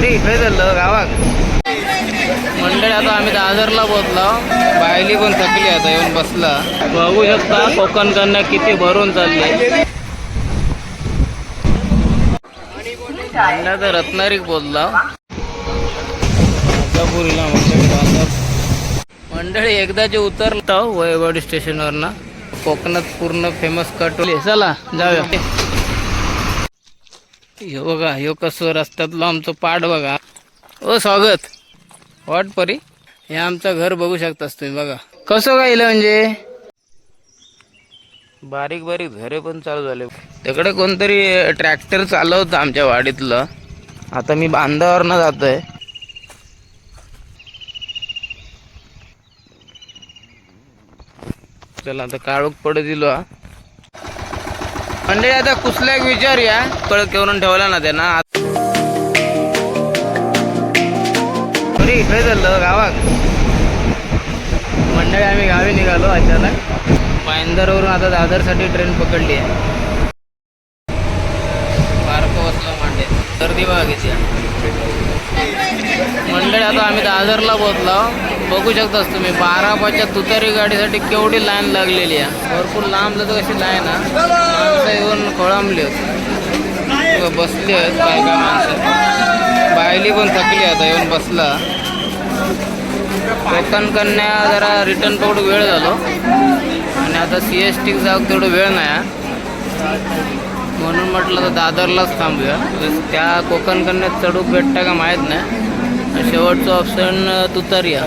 बरी इकडे चाललं गावात. मंडळी आता आम्ही दादरला पोहोचलो. बायली पण थकली आता येऊन बसला. बघू शकता कोकण किती भरून चालले. तर रत्नारीक पोहोचला. मंडळी एकदा जे उतरलो वयवाडी स्टेशनवरनं कोकणात पूर्ण फेमस कटोली चला जाऊया. ह्यो बघा ह्यो कसं रस्त्यातलं आमचं पाठ बघा. ओ स्वागत. वाट परी. हे आमचं घर बघू शकतास तुम्ही बघा. कसं काय इलं म्हणजे? बारीक बारीक घरे पण चालू झाले. तिकडे कोणतरी ट्रॅक्टर चालवतं आमच्या वाडीतलं. आता मी बांधावरनं जातोय. चला आता काळोख पडत दिलो हा म्हणजे आता कुसल्या एक विचारूया. कळत करून ठेवला ना त्यांना. इकडे चाललं गावात. मंडळी आम्ही गावी निघालो अचानक. पायंदरवरून आता दादरसाठी ट्रेन पकडली आहे. बारक वाजता मांडे. गर्दी बघा किती मंडळी आता आम्ही दादरला पोहोचलो. बघू शकतास तुम्ही. बारा पाचच्या तुतारी गाडीसाठी केवढी लाईन लागलेली आहे. भरपूर लांब तर कशी लाईन आहे. येऊन खोळंबली होती बसली आहेत काय काय माणसं. बायली पण थकली आता येऊन बसला. कोकण कन्या जरा रिटर्न पकडू वेळ झालो. आणि आता सी एस टी जाऊ तेवढं वेळ नाही आहे. म्हणून म्हटलं तर दादरलाच थांबूया. म्हणजे त्या कोकण कन्यात चढूक भेटता का माहीत नाही. शेवटचं ऑप्शन तुतारिया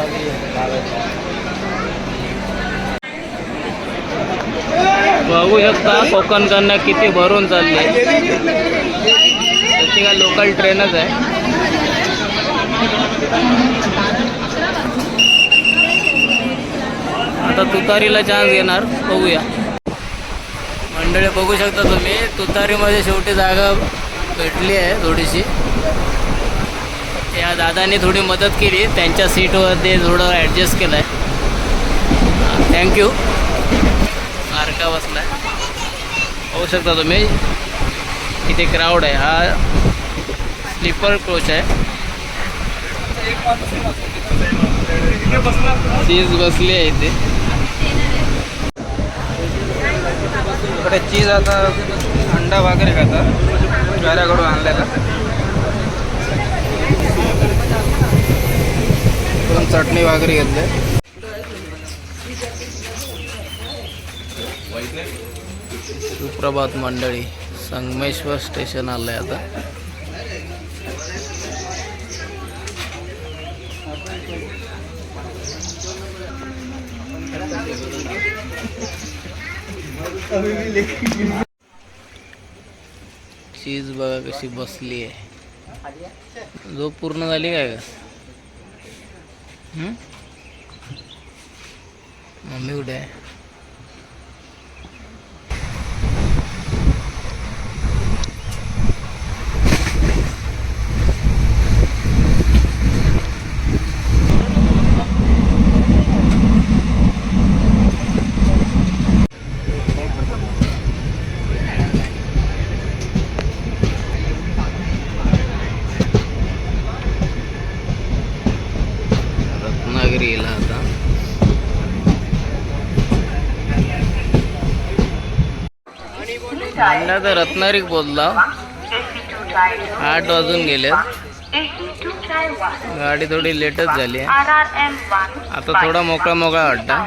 बघू शकता कोकण कन्या किती भरून चालली त्याची काय लोकल ट्रेनच आहे. आता तुतारीला चान्स घेणार. बघूया. मंडळी बघू शकता तुम्ही तुतारीमध्ये शेवटी जागा भेटली आहे थोडीशी. या दादाने थोडी मदत केली. त्यांच्या सीटवरती थोडं ॲडजस्ट केलं आहे थँक्यू आरका बसला आहे होऊ शकता तुम्ही इथे क्राऊड आहे. हा स्लीपर कोच आहे. चीज बसली आहे इथे. इकडे चीज आता अंडा वगैरे खातात. घराकडून आणलेला. दोन चटणी वगैरे घेतले. सुप्रभात मंडळी संगमेश्वर स्टेशन आलंय आता. चीज बघा कशी बसली आहे झोप पूर्ण झाली काय का हम्म? मम्मी आता तर बोलला आठ वाजून गेले गाडी थोडी लेटच झाली आहे आता थोडा मोकळा मोकळा वाटता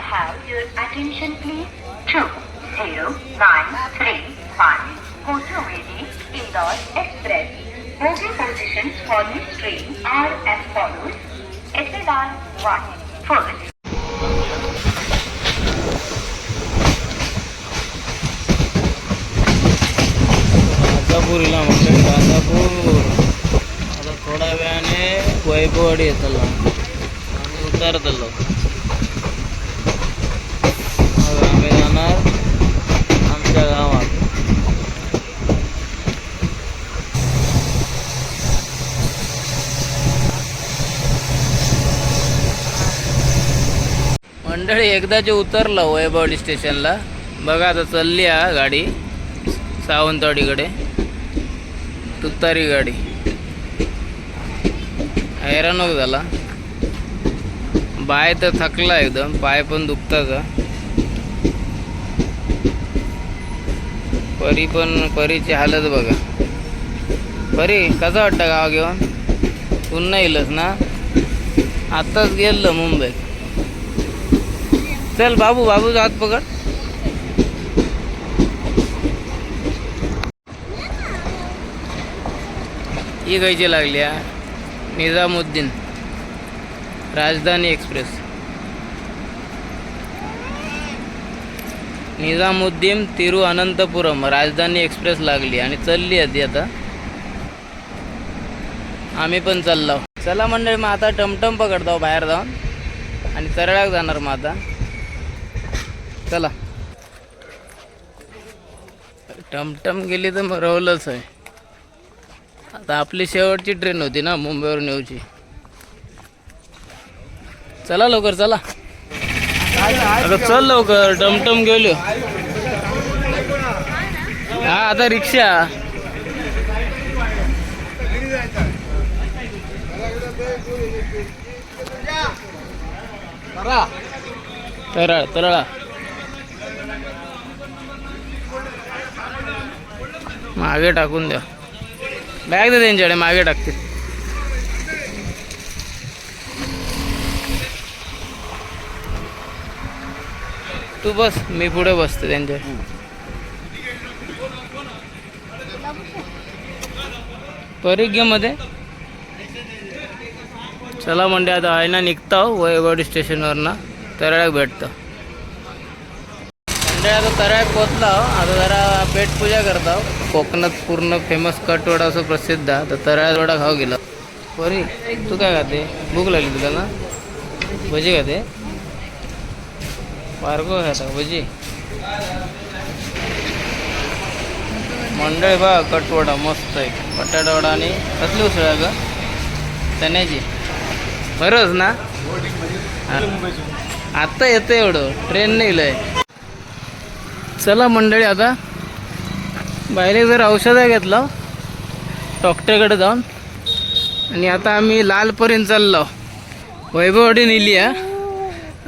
आम्ही उतारतलो मग आम्ही जाणार आमच्या गावात मंडळी एकदा जे उतरलं वैभवडी स्टेशनला बघा आता चालली हा गाडी सावंतवाडीकडे तुतारी गाडी हैराणच झाला हो बाय तर थकला एकदम पाय पण दुखतात परी पण परीची हालत बघा। परी कसं वाटतं गावा घेऊन? पुन्हा येईलच ना? आत्ताच गेलं मुंबईत. चल बाबू बाबू हात पकड. ही खायची लागली हा. निजामुद्दीन राजधानी एक्सप्रेस. निजामुद्दीन तिरुअनंतपुरम राजधानी एक्सप्रेस लागली आणि चालली आहे ती आता. आम्ही पण चाललो. चला मंडळी मग आता टमटम पकडतो बाहेर जाऊन. आणि तरळाक जाणार मग आता. चला. टमटम गेली तर मग रवलंच आहे. आता आपली शेवटची ट्रेन होती ना मुंबईवरून येऊची. चला लवकर चला. आता चल लवकर टमटम गेलो. हा आता रिक्षा. तरळ तरळा. मागे टाकून द्या. बॅग दे त्यांच्याकडे मागे टाकते तू बस मी पुढे बसते त्यांच्या परिघ्यमध्ये चला म्हणजे आता आहे ना निघता वयवाडी स्टेशनवरनं तरळ्याक भेटतं म्हणजे आता तरळ्याक पोचला आता जरा पेटपूजा करता कोकणात पूर्ण फेमस कटवडा असं प्रसिद्ध आहे. तर तरळ्यात वडा खाऊ गेला. बरी तू काय खाते? भूक लागली तुला ना भजी खाते? पार्को खाता भजी. मंडळी बा कटवडा मस्त आहे. बटाटा वडा आणि कसली उसळ आहे ग? चण्याची. बरंच ना? आत्ता येतं एवढं. ट्रेन नाही लय चला मंडळी आता बाहेर जर औषधं घेतलं डॉक्टरकडे जाऊन. आणि आता आम्ही लालपर्यंत चाललो. वैभववाडी नेली आहे.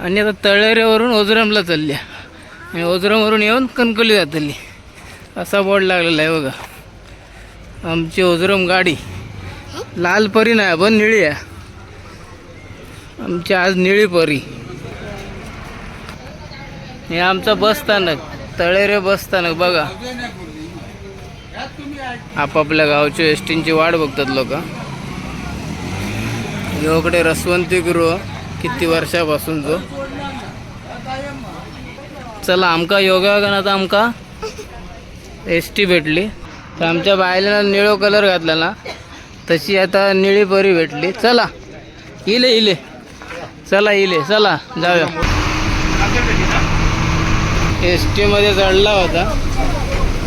आणि आता तळेऱ्यावरून ओझरमला चालली आणि ओझरमवरून येऊन कणकोली जातली असा बोर्ड लागलेला आहे बघा. आमची ओझरम गाडी. लाल परी नाही पण निळी आहे. आमची आज निळी परी. हे आमचं बस स्थानक तळेरे बस स्थानक बघा. आपापल्या गावच्या एस टीची वाट बघतात लोक. इकडे रसवंती गृह किती वर्षापासून जो. चला आमका योगायोगानं आमका? एस टी भेटली. तर आमच्या बायला निळो कलर घातला ना तशी आता निळी परी भेटली. चला इले इले. चला इले चला जाऊया. एस टीमध्ये चढला होता.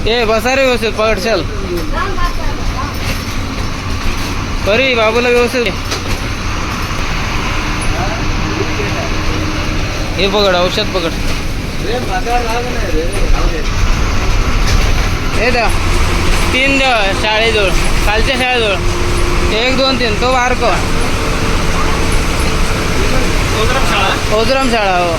ए बसा रे व्यवस्थित पकडशाल परी बाबूला व्यवस्थित हे पकड औषध पकड. हे द्या तीन द्या शाळेजवळ कालच्या शाळेजवळ. एक दोन तीन तो बारको ओझरम शाळा हो.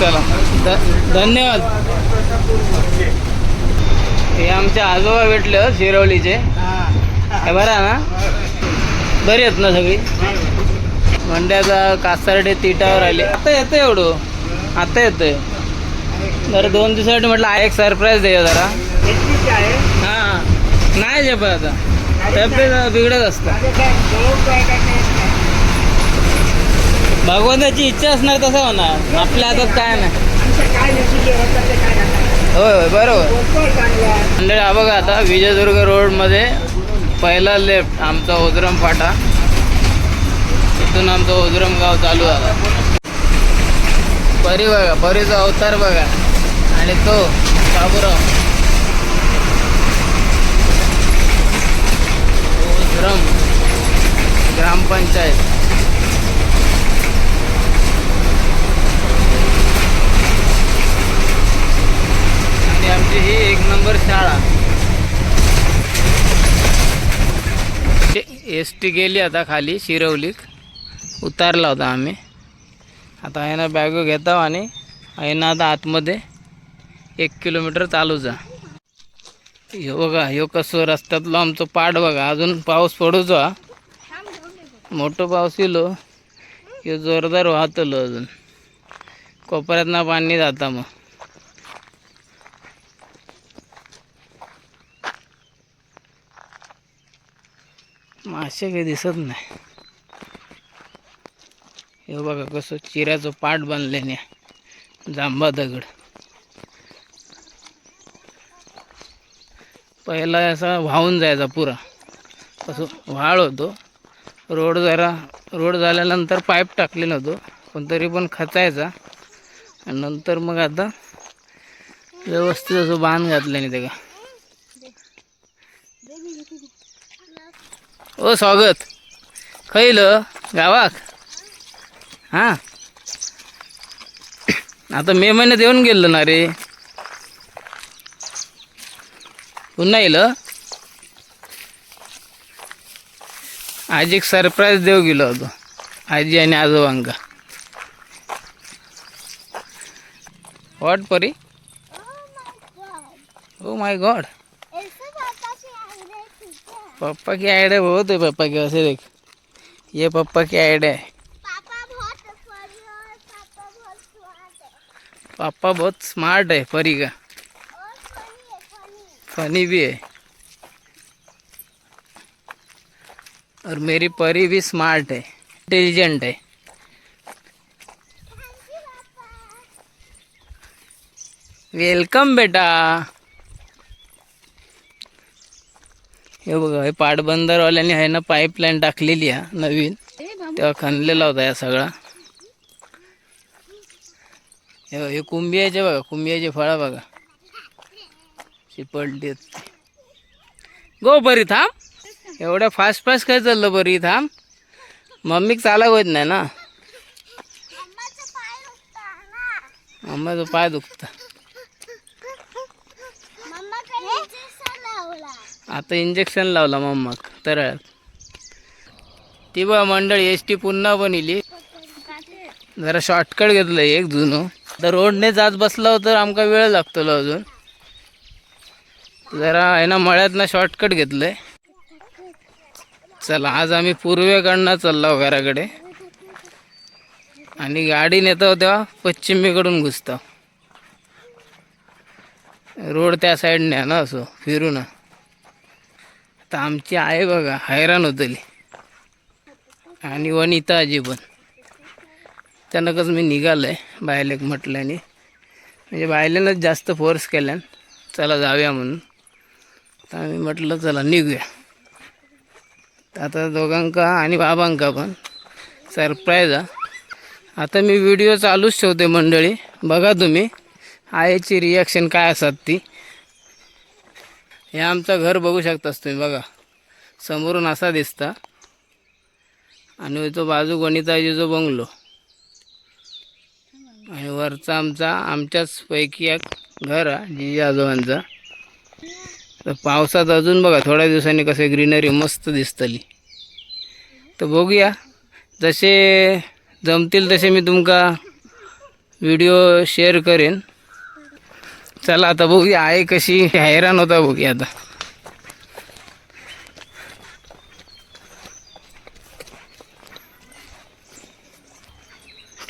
चला. ध धन्यवाद. हे आमच्या आजोबा भेटले हो, शिरवलीचे. हे बरा ना? बरी आहेत ना सगळी? मंड्याचा कासारडे तिटावर आले आता येतं एवढं. आता येतंय. जरा दोन दिवसासाठी म्हटलं आहे एक सरप्राईज द्या जरा. हां. नाही जे पण आता तब्येत बिघडत असतं. भगवंताची इच्छा असणार तसं होणार. आपल्या हातात काय नाही. होय होय बरोबर. मंडळी हा बघा आता विजयदुर्ग रोडमध्ये पहिला लेफ्ट आमचा ओझरम फाटा. इथून आमचं ओझरम गाव चालू झाला. परी बघा परीचा अवतार बघा. आणि तो बाबूराव ओझरम ग्रामपंचायत. शाळा. एस टी गेली आता खाली शिरवलीक उतारला होता आम्ही. आता आहे ना बॅग घेता आणि आहे ना आता आतमध्ये एक किलोमीटर चालू जा. ह्यो बघा ह्यो कसं रस्त्यातलो आमचं पाठ बघा. अजून पाऊस पडूचो हा. मोठं पाऊस येलो. हे जोरदार वाहतलो अजून. कोपऱ्यात ना पाणी जाता मग. मासे काही दिसत नाही. हे बघा कसं चिऱ्याचं पाट बांधल्याने जांबा दगड. पहिला असा वाहून जायचा पुरा. असं व्हाळ होतो. रोड जरा रोड झाल्यानंतर पाईप टाकले नव्हतो पण तरी पण खचायचा. आणि नंतर मग आता व्यवस्थित असं बांध घातल्याने त्याला ओ स्वागत. खैल गावाक? हां? आता मे महिन्यात येऊन गेलो ना रे. पुन्हा येईल आज एक सरप्राईज देऊ गेलो होतो. आजी आणि आजोबांका वॉट परी? ओ माय गॉड पापा की आइडिया बहुत है पापा के वैसे देख। ये पापा की आइडिया है। पापा बहुत स्मार्ट है परी का। फनी भी है। और मेरी परी भी स्मार्ट है इंटेलिजेंट है। वेलकम बेटा। हे बघा हे पाटबंदरवाल्याने आहे ना पाईपलाईन टाकलेली आहे नवीन. तेव्हा खणलेला होता या सगळा. हे हे कुंभियाचे बघा कुंभियाचे फळं बघा. ती. गो बरी थांब. एवढ्या फास्ट फास्ट काय चाललं बरी थांब. मम्मीक चालव होत नाही ना. मम्माचं पाय दुखता. आता इंजेक्शन लावला मग तर ती बा मंडळी एस टी पुन्हा बनली. जरा शॉर्टकट घेतलं एक जुनं. तर रोडने जात बसला तर आमका वेळ लागतलो अजून. जरा आहे ना मळ्यातनं शॉर्टकट घेतलंय. चला आज आम्ही पूर्वेकडनं चाललो घराकडे. आणि गाडी नेतो तेव्हा पश्चिमेकडून घुसतो रोड त्या साईडने आहे ना असो ना तर आमची आहे बघा हैराण होतली. आणि वनिता आजी पण. त्यानंच मी आहे बायलेक म्हटल्याने. म्हणजे बायलेनंच जास्त फोर्स केल्यान चला जाऊया म्हणून. तर आम्ही म्हटलं चला निघूया. तर आता दोघांका आणि बाबांका पण सरप्राईज आहे आता मी व्हिडिओ चालूच ठेवते मंडळी. बघा तुम्ही आईची रिॲक्शन काय असतात ती. हे आमचं घर बघू शकतास तुम्ही बघा. समोरून असा दिसता. आणि तो बाजू गणिताजी जो बंगलो. आणि वरचा आमचा आमच्याच पैकी एक घर आहे जिजी आजोबांचा. तर पावसात अजून बघा थोड्या दिवसांनी कसे ग्रीनरी मस्त दिसतली. तर बघूया. जसे जमतील तसे मी तुमका व्हिडिओ शेअर करेन. चला आता बघूया आहे कशी? हैराण होता बघूया आता.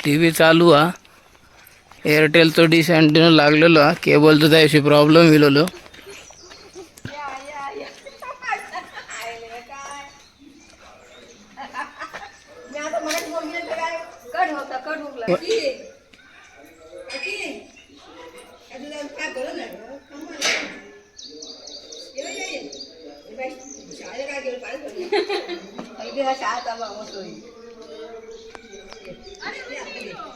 टी व्ही चालू हा. एअरटेलचो डिश अँटेनो लागलेलो हा. केबलचो त्या दिवशी प्रॉब्लेम येलेलो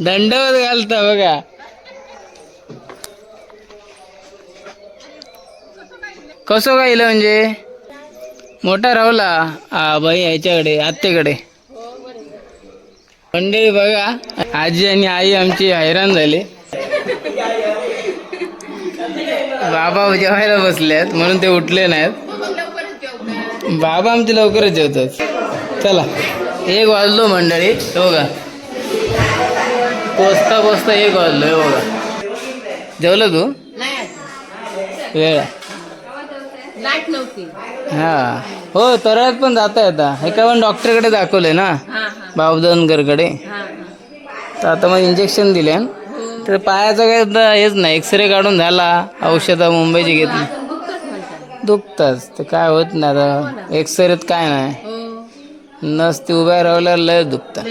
दंडवत घालता बघा कसं गायलं म्हणजे मोठा रावला हा बाई याच्याकडे आत्याकडे मंडळी बघा आजी आणि आई आमची हैराण झाली बाबा जेवायला बसलेत म्हणून ते उठले नाहीत. बाबा आमचे लवकरच जेवतात. चला एक वाजलो मंडळी हो का पोचता पोचता एक वाजलो हे बघा. जेवलं तू वेळ. हा. हो तरळत पण जाता येता हे काय पण डॉक्टरकडे दाखवले ना? बाबदनकरकडे तर आता मग इंजेक्शन दिले तर पायाचं काय हेच नाही. एक्सरे काढून झाला. औषधं मुंबईची घेतली. दुखतच. ते काय होत नाही आता. एक्सरेत काय नाही. नस ती उभ्या राहिल्यावर लय दुखतात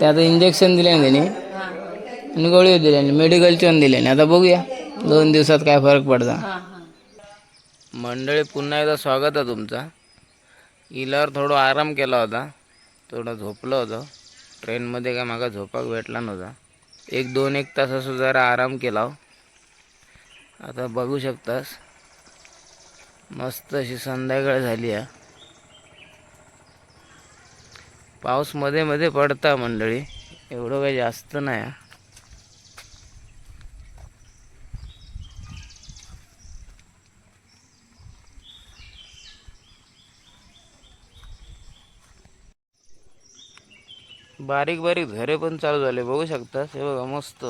ते आता इंजेक्शन दिले ना त्यांनी. आणि गोळी दिली मेडिकलची पण दिली आता बघूया. दोन दिवसात काय फरक पडता. मंडळी पुन्हा एकदा स्वागत आहे तुमचा. इल्यावर थोडं आराम केला होता. थोडं झोपलं होतं. ट्रेनमध्ये काय मागा झोपाक भेटला नव्हता. एक दोन एक तास जरा आराम केला हो. आता बघू शकतास. मस्त अशी संध्याकाळ झाली आहे. पाऊसमध्ये मध्ये पडता मंडळी. एवढं काही जास्त नाही बारीक बारीक झरे पण चालू झाले बघू शकता. हे बघा मस्त.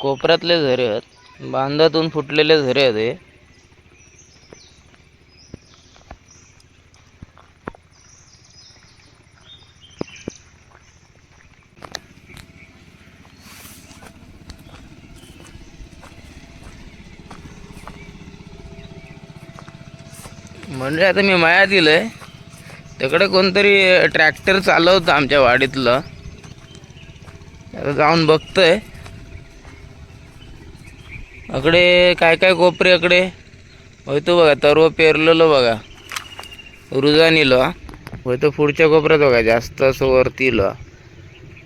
कोपऱ्यातले झरे आहेत. बांधातून फुटलेले झरे आहेत हे. म्हणजे आता मी माया आहे तिकडे कोणतरी ट्रॅक्टर चालवतं आमच्या वाडीतलं. आता जाऊन बघतोय. अकडे काय काय कोपरे अकडे? होय तो बघा तरव पेरलेलो बघा. रुजानीलो. होय तो पुढच्या कोपऱ्यात बघा जास्त असं वरती लो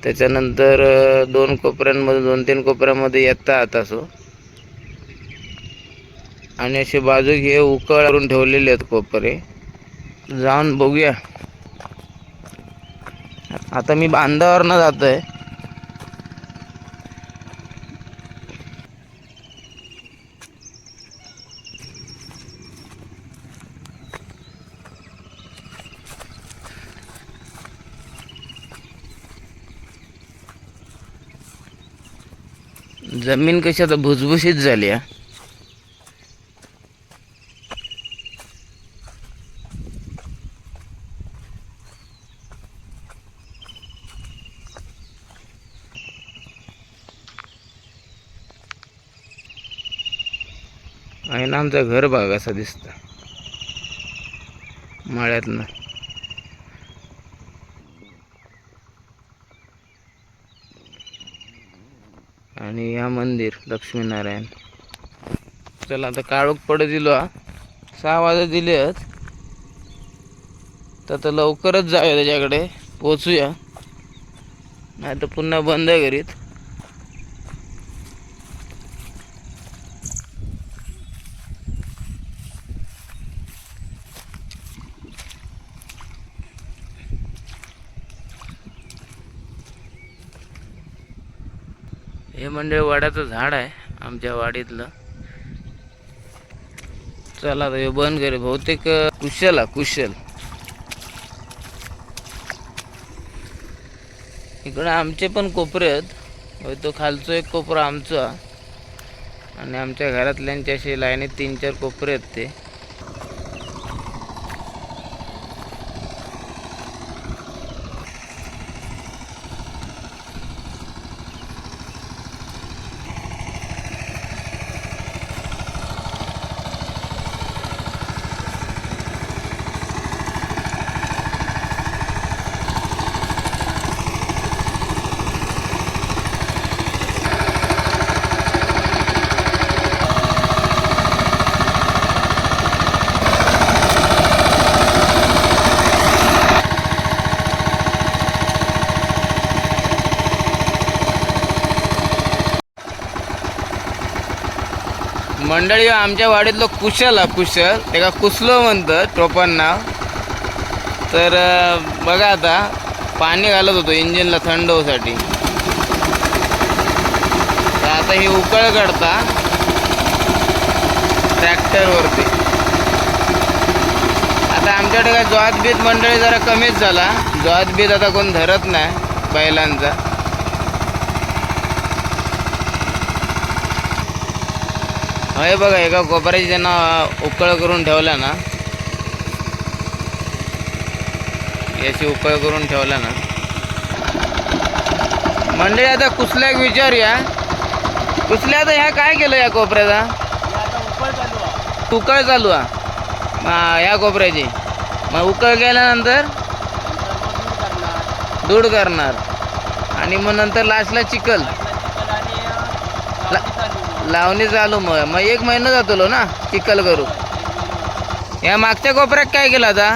त्याच्यानंतर दोन कोपऱ्यांमध्ये दोन तीन कोपऱ्यामध्ये येतात आता सो आणि असे बाजू हे उकळ करून ठेवलेले आहेत कोपरे. जाऊन बघूया. आता मी बांधावरनं जातोय. जमीन कशी आता भुसभुशीत झाली आहे आमचा घर भाग असा दिसतं. माळ्यातनं. आणि या मंदिर लक्ष्मीनारायण. चला आता काळोख पडत दिलो हा. सहा वाजत दिले तर आता लवकरच जाऊया त्याच्याकडे पोचूया नाही तर पुन्हा बंद करीत म्हणजे वाड्याचं झाड आहे आमच्या वाडीतलं. चला आता हे बंद करे. बहुतेक कुशल हा कुशल. इकडे आमचे पण कोपरे आहेत. होय तो खालचो एक कोपरा आमचा. आणि आमच्या घरातल्यांचे असे लाईनीत तीन चार कोपरे आहेत ते. मंडळी आमच्या वाडीतलं कुशल हा कुशल. त्याला कुसलो म्हणतं टोपण नाव. तर बघा आता पाणी घालत होतो इंजिनला थंड होसाठी तर आता ही उकळ काढता ट्रॅक्टरवरती. आता आमच्याकडे काय ज्वात बीत मंडळी जरा कमीच झाला. ज्वात बीत आता कोण धरत नाही बैलांचा. हे बघा एका कोपऱ्याची त्यांना उकळ करून ठेवला ना. याची उकळ करून ठेवला ना. मंडळी आता कुसल्याक विचारूया कुसल्या आता ह्या काय केलं या कोपऱ्याचा? उकळ चालू आहे. हा, या कोपऱ्याची. मग उकळ केल्यानंतर दूध करणार. आणि मग नंतर लास्टला चिकल ला- लावणी चालू मग. मग एक महिना जातो ना चिखल करू या मागच्या कोपऱ्यात काय केलं आता?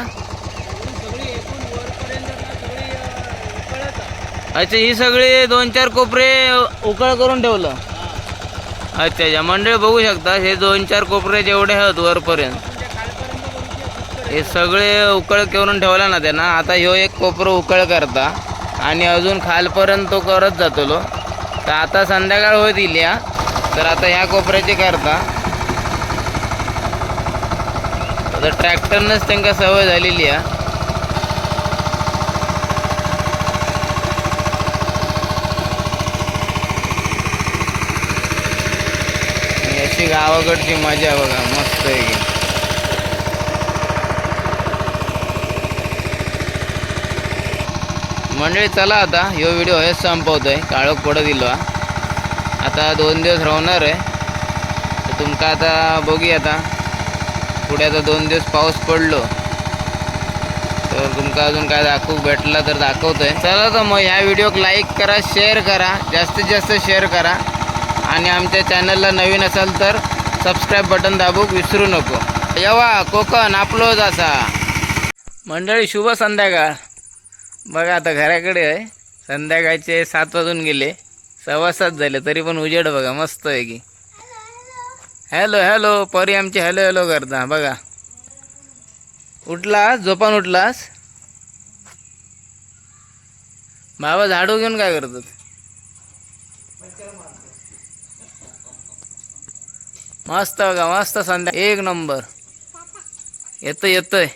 अच्छा ही सगळी दोन चार कोपरे उकळ करून ठेवलं. अच्छा अच्छा मंडळ बघू शकता हे दोन चार कोपरे जेवढे आहेत वरपर्यंत हे सगळे उकळ करून ठेवला ना त्यांना. आता ह्यो एक कोपरं उकळ करता आणि अजून खालपर्यंत तो करत जातो तर आता संध्याकाळ होत या तर आता ह्या कोपऱ्याचे करता. आता ट्रॅक्टरनंच त्यांना सवय झालेली आहे. अशी गावाकडची मजा बघा मस्त आहे मंडळी चला आता ह्यो व्हिडिओ हेच संपवतोय. काळोख पडत दिलो आता दोन दिवस राहणार आहे. तर तुमका आता बघूया आता. पुढे आता दोन दिवस पाऊस पडलो. तर तुमका अजून काय दाखवू? भेटला तर दाखवतोय. चला तर मग ह्या व्हिडिओक लाईक करा शेअर करा जास्तीत जास्त शेअर करा. आणि आमच्या चॅनलला नवीन असाल तर सबस्क्राईब बटन दाबूक विसरू नको. येवा कोकण आपलोच असा. मंडळी शुभ संध्याकाळ. बघा आता घराकडे आहे. संध्याकाळचे सात वाजून गेले. सव्वा सात झाले तरी पण उजेड बघा मस्त आहे की. हॅलो हॅलो परी आमची हॅलो हॅलो करता बघा. उठलास? झोपान उठलास? बाबा झाडू घेऊन काय करतात? मस्त बघा मस्त संध्या एक नंबर. येतोय येतोय.